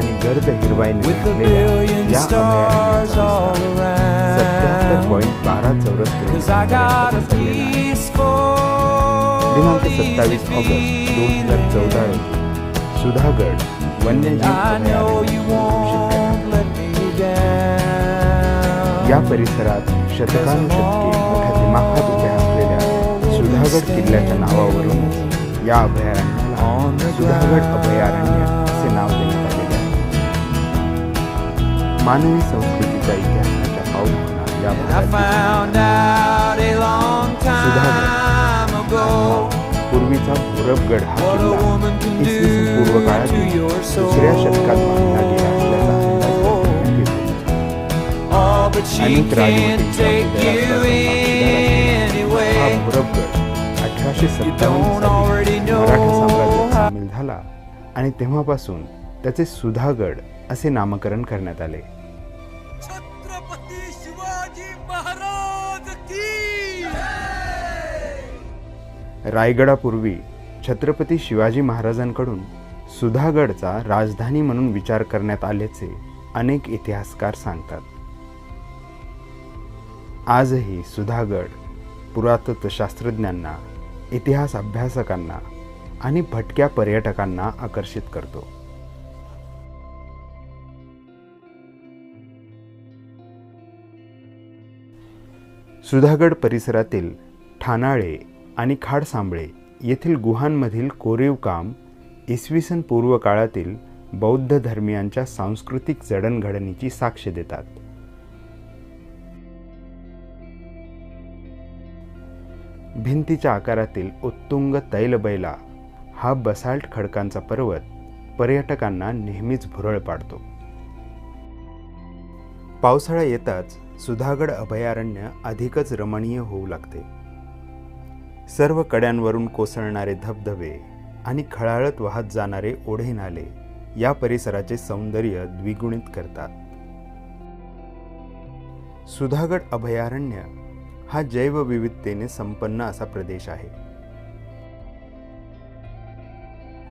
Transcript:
आणि गर्द हिरवाईने या सत्याहत्तर. पॉईंट बारा चौरस दिनांक सत्तावीस ऑगस्ट दोन हजार. चौदा रोजी सुधागड वन्यजीव. या परिसरात शतकानुशतके मोठ्या दिमाखात उभ्या असलेल्या सुधागड किल्ल्याच्या नावावरून या अभयारण्याला सुधागड अभयारण्य मानवी संस्कृतीच्या इतिहासाच्या पाऊलखुणा या भागात पूर्वीचा भोरबगड हा किल्ला इसवी पूर्व दुसऱ्या शतकात बांधला गेला असल्याचा. Oh, अनेक राजवटींच्या हा अठराशे don't सत्तावन्न already साली know मराठा साम्राज्यात how- सामील झाला. आणि तेव्हापासून त्याचे सुधागड असे नामकरण करण्यात आले. छत्रपती शिवाजी महाराज की? रायगडापूर्वी छत्रपती शिवाजी महाराजांकडून सुधागडचा राजधानी म्हणून विचार करण्यात आल्याचे अनेक इतिहासकार सांगतात. आजही सुधागड पुरातत्वशास्त्रज्ञांना इतिहास अभ्यासकांना आणि भटक्या पर्यटकांना आकर्षित करतो. सुधागड परिसरातील ठाणाळे आणि खाडसांबळे येथील गुहांमधील कोरीव काम इसवी सन पूर्व काळातील बौद्ध धर्मियांच्या सांस्कृतिक जडणघडणीची साक्ष देतात. भिंतीच्या आकारातील उत्तुंग तैलबैला हा बसाल्ट खडकांचा पर्वत पर्यटकांना नेहमीच भुरळ पाडतो. पावसाळा येताच सुधागड अभयारण्य अधिकच रमणीय होऊ लागते. सर्व कड्यांवरून कोसळणारे धबधबे आणि खळाळत वाहत जाणारे ओढे नाले या परिसराचे सौंदर्य द्विगुणित करतात. सुधागड अभयारण्य हा जैवविविधतेने संपन्न असा प्रदेश आहे.